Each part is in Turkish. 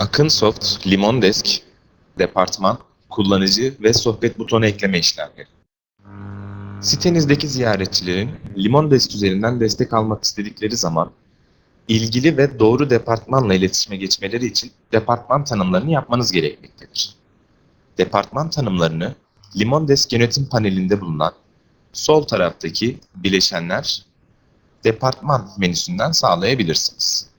Akınsoft, Limondesk, departman, kullanıcı ve sohbet butonu ekleme işlemleri. Sitenizdeki ziyaretçilerin Limondesk üzerinden destek almak istedikleri zaman ilgili ve doğru departmanla iletişime geçmeleri için departman tanımlarını yapmanız gerekmektedir. Departman tanımlarını Limondesk yönetim panelinde bulunan sol taraftaki bileşenler departman menüsünden sağlayabilirsiniz.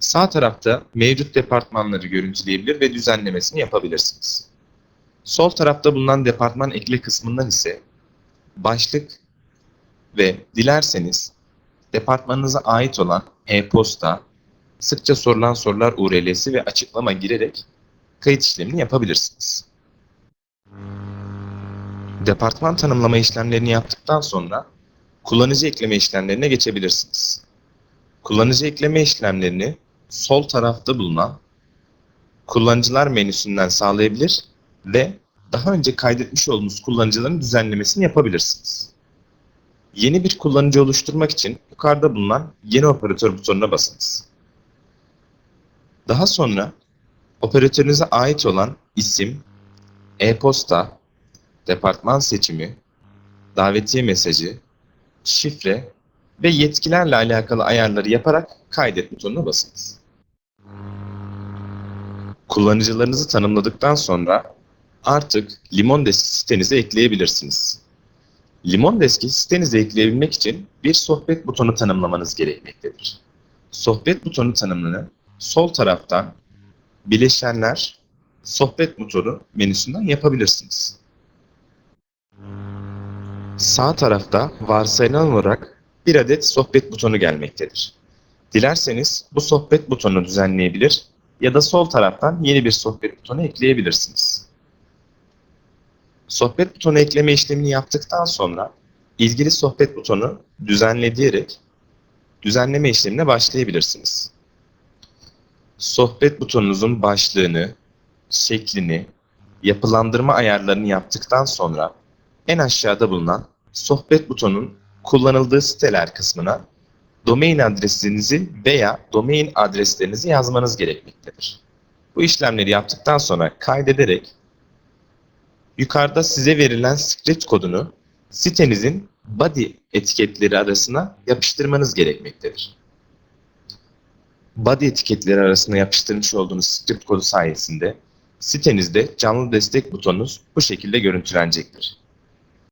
Sağ tarafta mevcut departmanları görüntüleyebilir ve düzenlemesini yapabilirsiniz. Sol tarafta bulunan departman ekle kısmından ise başlık ve dilerseniz departmanınıza ait olan e-posta, sıkça sorulan sorular URL'si ve açıklama girerek kayıt işlemini yapabilirsiniz. Departman tanımlama işlemlerini yaptıktan sonra kullanıcı ekleme işlemlerine geçebilirsiniz. Kullanıcı ekleme işlemlerini sol tarafta bulunan kullanıcılar menüsünden sağlayabilir ve daha önce kaydetmiş olduğunuz kullanıcıların düzenlemesini yapabilirsiniz. Yeni bir kullanıcı oluşturmak için yukarıda bulunan yeni operatör butonuna basınız. Daha sonra operatörünüze ait olan isim, e-posta, departman seçimi, davetiye mesajı, şifre ve yetkilerle alakalı ayarları yaparak kaydet butonuna basınız. Kullanıcılarınızı tanımladıktan sonra artık Limondesk sitenize ekleyebilirsiniz. Limondesk'i sitenize ekleyebilmek için bir sohbet butonu tanımlamanız gerekmektedir. Sohbet butonu tanımını sol taraftan bileşenler sohbet butonu menüsünden yapabilirsiniz. Sağ tarafta varsayılan olarak bir adet sohbet butonu gelmektedir. Dilerseniz bu sohbet butonunu düzenleyebilir ya da sol taraftan yeni bir sohbet butonu ekleyebilirsiniz. Sohbet butonu ekleme işlemini yaptıktan sonra ilgili sohbet butonu düzenle diyerek düzenleme işlemine başlayabilirsiniz. Sohbet butonunuzun başlığını, şeklini, yapılandırma ayarlarını yaptıktan sonra en aşağıda bulunan sohbet butonun kullanıldığı siteler kısmına domain adresinizi veya domain adreslerinizi yazmanız gerekmektedir. Bu işlemleri yaptıktan sonra kaydederek yukarıda size verilen script kodunu sitenizin body etiketleri arasına yapıştırmanız gerekmektedir. Body etiketleri arasına yapıştırmış olduğunuz script kodu sayesinde sitenizde canlı destek butonunuz bu şekilde görüntülenecektir.